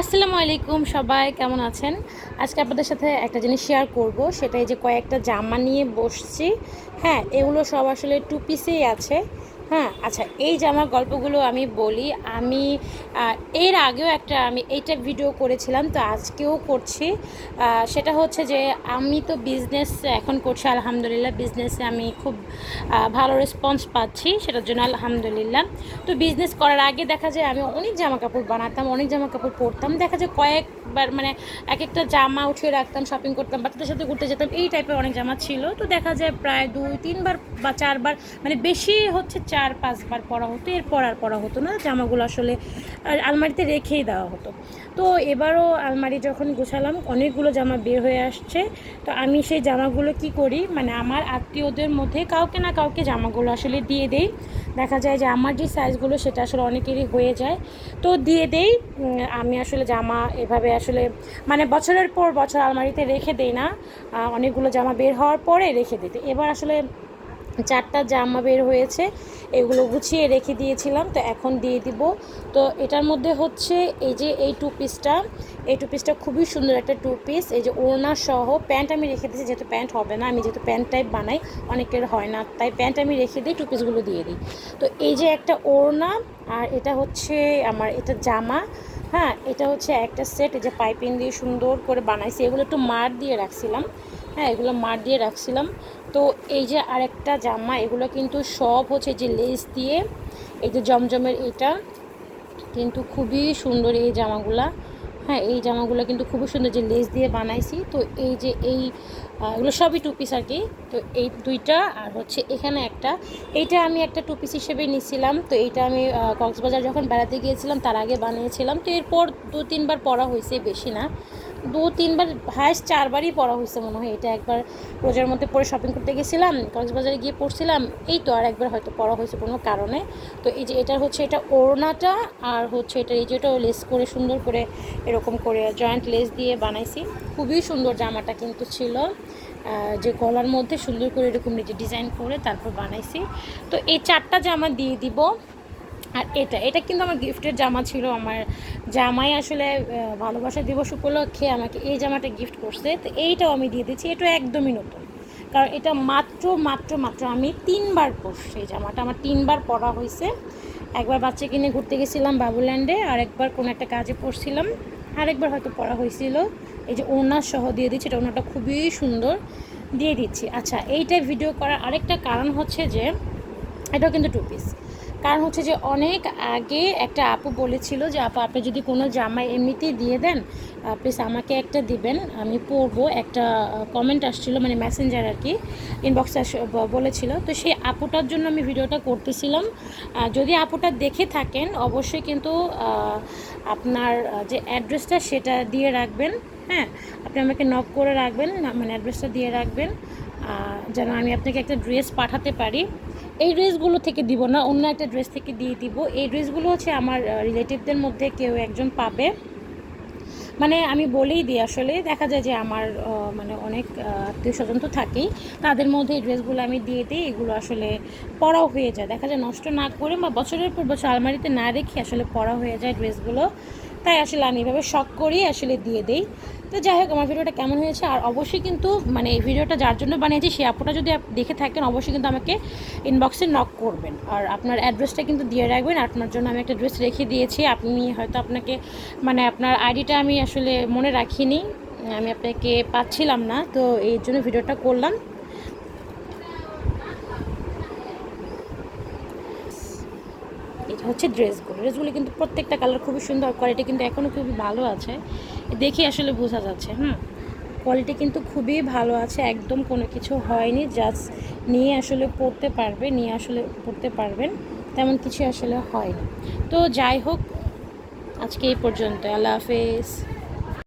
আসসালামু আলাইকুম সবাই, কেমন আছেন? আজকে আপনাদের সাথে একটা জিনিস শেয়ার করব, সেটাই যে কয়েকটা জামা নিয়ে বসছি। হ্যাঁ এগুলো সব আসলে টু পিসেই আছে। হ্যাঁ আচ্ছা এই জামার গল্পগুলো আমি বলি, আমি এর আগেও একটা আমি এইটা ভিডিও করেছিলাম, তো আজকেও করছি। সেটা হচ্ছে যে আমি তো বিজনেস এখন করছি, আলহামদুলিল্লাহ বিজনেসে আমি খুব ভালো রেসপন্স পাচ্ছি, সেটার জন্য আলহামদুলিল্লাহ। তো বিজনেস করার আগে দেখা যায় আমি অনেক জামা কাপড় বানাতাম, অনেক জামা কাপড় পরতাম, দেখা যায় কয়েকবার মানে এক একটা জামা উঠিয়ে রাখতাম শপিং করতাম, বাচ্চাদের সাথে ঘুরতে যেতাম, এই টাইপের অনেক জামা ছিল। তো দেখা যায় প্রায় দুই, তিনবার বা চারবার মানে বেশি হচ্ছে চার পাঁচবার পরা হতো, এরপর আর পরা হতো না, জামাগুলো আসলে আলমারিতে রেখেই দেওয়া হতো। তো এবারও আলমারি যখন গোছালাম, অনেকগুলো জামা বের হয়ে আসছে। তো আমি সেই জামাগুলো কি করি মানে আমার আত্মীয়দের মধ্যে কাউকে না কাউকে জামাগুলো আসলে দিয়ে দেই। দেখা যায় যে আমার যে সাইজগুলো সেটা আসলে অনেকেরই হয়ে যায়। তো দিয়ে দেই আমি আসলে জামা এভাবে আসলে মানে বছরের পর বছর আলমারিতে রেখে দেই না। অনেকগুলো জামা বের হওয়ার পরে রেখে দিতে এবার আসলে চারটা জামা বের হয়েছে, এগুলো গুছিয়ে রেখে দিয়েছিলাম, তো এখন দিয়ে দিব। তো এটার মধ্যে হচ্ছে এই যে এই টু পিসটা এই টু পিসটা খুবই সুন্দর একটা টু পিস এই যে ওড়না সহ প্যান্ট আমি রেখে দিয়েছি, যেহেতু প্যান্ট হবে না, আমি যেহেতু প্যান্ট টাইপ বানাই, অনেকের হয় না, তাই প্যান্ট আমি রেখে দিই টু পিসগুলো দিয়ে দিই। তো এই যে একটা ওড়না, আর এটা হচ্ছে আমার, এটা জামা হ্যাঁ এটা হচ্ছে একটা সেট যে পাইপিং দিয়ে সুন্দর করে বানাইছি। এগুলো একটু মার দিয়ে রাখছিলাম। হ্যাঁ এগুলো মার দিয়ে রাখছিলাম। তো এই যে আরেকটা জামা, এগুলো কিন্তু সব হচ্ছে যে লেস দিয়ে, এই যে জমজমের এটা কিন্তু খুবই সুন্দর এই জামাগুলা। হ্যাঁ এই জামাগুলো কিন্তু খুবই সুন্দর যে লেস দিয়ে বানাইছি। তো এই যে এই এগুলো সবই টু পিস আর কি তো এই দুইটা আর হচ্ছে এখানে একটা। এইটা আমি একটা টু পিস হিসেবে নিছিলাম। তো এইটা আমি কক্সবাজার যখন বেড়াতে গিয়েছিলাম, তার আগে বানিয়েছিলাম। তো এরপর দু তিনবার পরা হয়েছে, বেশি না। দু, তিনবার হায়েস্ট চারবারই পরা হয়েছে মনে হয়। এটা একবার রোজার মধ্যে পরে শপিং করতে গেছিলাম, কক্সবাজারে গিয়ে পড়ছিলাম, এই তো আর একবার হয়তো পরা হয়েছে কোনো কারণে। তো এই যে এটা হচ্ছে এটা ওড়নাটা আর হচ্ছে এটা এই যেটা লেস করে সুন্দর করে এরকম করে জয়েন্ট লেস দিয়ে বানাইছি। খুবই সুন্দর জামাটা কিন্তু ছিল। যে গলার মধ্যে সুন্দর করে এরকম নিজে ডিজাইন করে তারপর বানাইছি। তো এই চারটা জামা দিয়ে দিব। আর এটা এটা কিন্তু আমার গিফটের জামা ছিল আমার জামাই আসলে ভালোবাসা দিবস উপলক্ষে আমাকে এই জামাটা গিফট করছে। তো এইটাও আমি দিয়ে দিচ্ছি, এটা একদমই নতুন। কারণ এটা মাত্র মাত্র মাত্র আমি তিনবার পরছি এই জামাটা। আমার তিনবার পরা হয়েছে। একবার বাচ্চাকে নিয়ে ঘুরতে গেছিলাম বাবুল্যান্ডে আর একবার কোনো একটা কাজে পড়ছিলাম আরেকবার হয়তো পরা হয়েছিল। এই যে ওনার সহ দিয়ে দিচ্ছি, এটা ওনাটা খুবই সুন্দর দিয়ে দিচ্ছি। আচ্ছা এইটা ভিডিও করার আরেকটা কারণ হচ্ছে যে, এটাও কিন্তু টু পিস কারণ হচ্ছে যে অনেক আগে একটা আপু বলেছিল যে, আপু, আপনি যদি কোনো জামা এমনিতেই দিয়ে দেন প্লিজ আমাকে একটা দিবেন, আমি পরবো। একটা কমেন্ট আসছিল মানে মেসেঞ্জার আর কি ইনবক্সে বলেছিল। তো সেই আপুটার জন্য আমি ভিডিওটা করতেছিলাম। যদি আপুটা দেখে থাকেন, অবশ্যই কিন্তু আপনার যে অ্যাড্রেসটা সেটা দিয়ে রাখবেন হ্যাঁ? আপনি আমাকে নক করে রাখবেন মানে অ্যাড্রেসটা দিয়ে রাখবেন যেন আমি আপনাকে একটা ড্রেস পাঠাতে পারি। এই ড্রেসগুলো থেকে দিব না, অন্য একটা ড্রেস থেকে দিয়ে দিব। এই ড্রেসগুলো হচ্ছে আমার রিলেটিভদের মধ্যে কেউ একজন পাবে। মানে আমি বলেই দিই আসলে, দেখা যায় যে আমার মানে অনেক আত্মীয় স্বজন তো থাকেই, তাদের মধ্যে এই ড্রেসগুলো আমি দিয়ে দিই, এগুলো আসলে পরাও হয়ে যায়। দেখা যায় নষ্ট না করে বা বছরের পর বছর আলমারিতে না রেখে আসলে পরা হয়ে যায় ড্রেসগুলো। তাই আসলে আমি এভাবে শখ করেই আসলে দিয়ে দেই। তো যাই হোক, আমার ভিডিওটা কেমন হয়েছে? আর অবশ্যই কিন্তু মানে এই ভিডিওটা যার জন্য বানিয়েছি সেই আপুটা যদি দেখে থাকেন, অবশ্যই কিন্তু আমাকে ইনবক্সে নক করবেন। আর আপনার অ্যাড্রেসটা কিন্তু দিয়ে রাখবেন। আপনার জন্য আমি একটা ড্রেস রেখে দিয়েছি। আপনি হয়তো আপনাকে মানে আপনার আইডিটা আমি আসলে মনে রাখিনি। আমি আপনাকে পাচ্ছিলাম না। তো এই জন্য ভিডিওটা করলাম। এটা হচ্ছে ড্রেসগুলো ড্রেসগুলো কিন্তু প্রত্যেকটা কালার খুবই সুন্দর কোয়ালিটি কিন্তু এখনও খুবই ভালো আছে। দেখে আসলে বোঝা যাচ্ছে হ্যাঁ কোয়ালিটি কিন্তু খুবই ভালো আছে, একদম কোনো কিছু হয়নি জাস্ট নিয়ে আসলে পড়তে পারবে, নিয়ে আসলে পড়তে পারবেন, তেমন কিছু আসলে হয়নি। তো যাই হোক, আজকে এই পর্যন্ত, আল্লাহ হাফেজ।